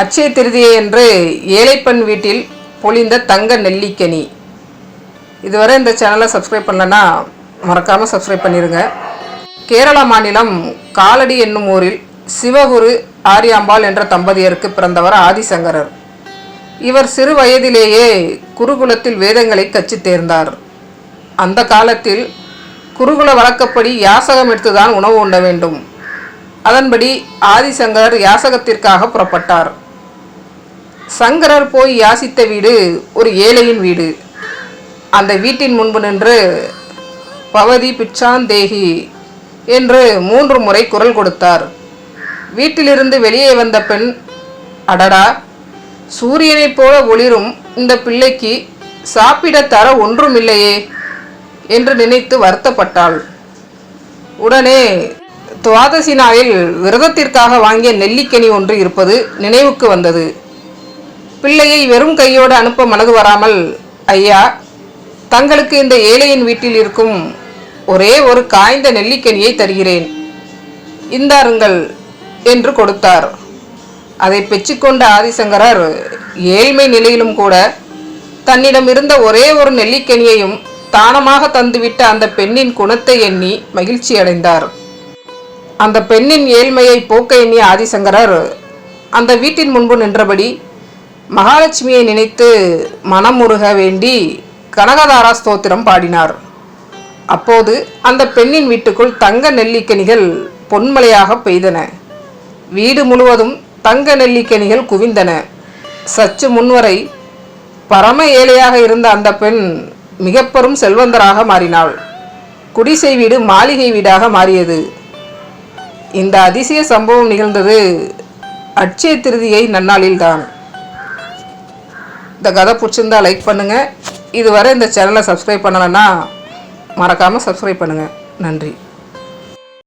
அச்சய திருதியை என்று ஏழைப்பெண் வீட்டில் பொழிந்த தங்க நெல்லிக்கனி. இதுவரை இந்த சேனலை சப்ஸ்கிரைப் பண்ணலன்னா மறக்காமல் சப்ஸ்கிரைப் பண்ணிடுங்க கேரளா மாநிலம் காலடி என்னும் ஊரில் சிவகுரு ஆரியாம்பாள் என்ற தம்பதியருக்கு பிறந்தவர் ஆதிசங்கரர். இவர் சிறு வயதிலேயே குருகுலத்தில் வேதங்களை கச்சி தேர்ந்தார். அந்த காலத்தில் குருகுல வழக்கப்படி யாசகம் எடுத்துதான் உணவு உண்ண வேண்டும். அதன்படி ஆதிசங்கரர் யாசகத்திற்காக புறப்பட்டார். சங்கரர் போய் யாசித்த வீடு ஒரு ஏழையின் வீடு. அந்த வீட்டின் முன்பு நின்று பவதி பிச்சாந்தேகி என்று மூன்று முறை குரல் கொடுத்தார். வீட்டிலிருந்து வெளியே வந்த பெண் அடடா சூரியனைப் போல ஒளிரும் இந்த பிள்ளைக்கு சாப்பிட தர ஒன்றுமில்லையே என்று நினைத்து வருத்தப்பட்டாள். உடனே துவாதசி நாளில் விரதத்திற்காக வாங்கிய நெல்லிக்கனி ஒன்று இருப்பது நினைவுக்கு வந்தது. பிள்ளையை வெறும் கையோடு அனுப்ப மனது வராமல் ஐயா தங்களுக்கு இந்த ஏழையின் வீட்டில் இருக்கும் ஒரே ஒரு காய்ந்த நெல்லிக்கனியை தருகிறேன். இந்தாருங்கள் என்று கொடுத்தார். அதை பெற்றுக்கொண்ட ஆதிசங்கரர் ஏழ்மை நிலையிலும் கூட தன்னிடம் இருந்த ஒரே ஒரு நெல்லிக்கனியையும் தானமாக தந்துவிட்ட அந்த பெண்ணின் குணத்தை எண்ணி மகிழ்ச்சி அடைந்தார். அந்த பெண்ணின் ஏழ்மையை போக்க எண்ணிய ஆதிசங்கரர் அந்த வீட்டின் முன்பு நின்றபடி மகாலட்சுமியை நினைத்து மனமுருக வேண்டி கனகதாரா ஸ்தோத்திரம் பாடினார். அப்போது அந்த பெண்ணின் வீட்டுக்குள் தங்க நெல்லிக்கனிகள் பொன்மலையாக பெய்தன. வீடு முழுவதும் தங்க நெல்லிக்கனிகள் குவிந்தன. சற்று முன்வரை பரம ஏழையாக இருந்த அந்த பெண் மிக பெரும் செல்வந்தராக மாறினாள். குடிசை வீடு மாளிகை வீடாக மாறியது. இந்த அதிசய சம்பவம் நிகழ்ந்தது அட்சய திருதியை நன்னாளில்தான். இந்த கதை பிடிச்சிருந்தா லைக் பண்ணுங்கள் இதுவரை இந்த சேனலை சப்ஸ்கிரைப் பண்ணலைன்னா மறக்காமல் சப்ஸ்கிரைப் பண்ணுங்கள் நன்றி.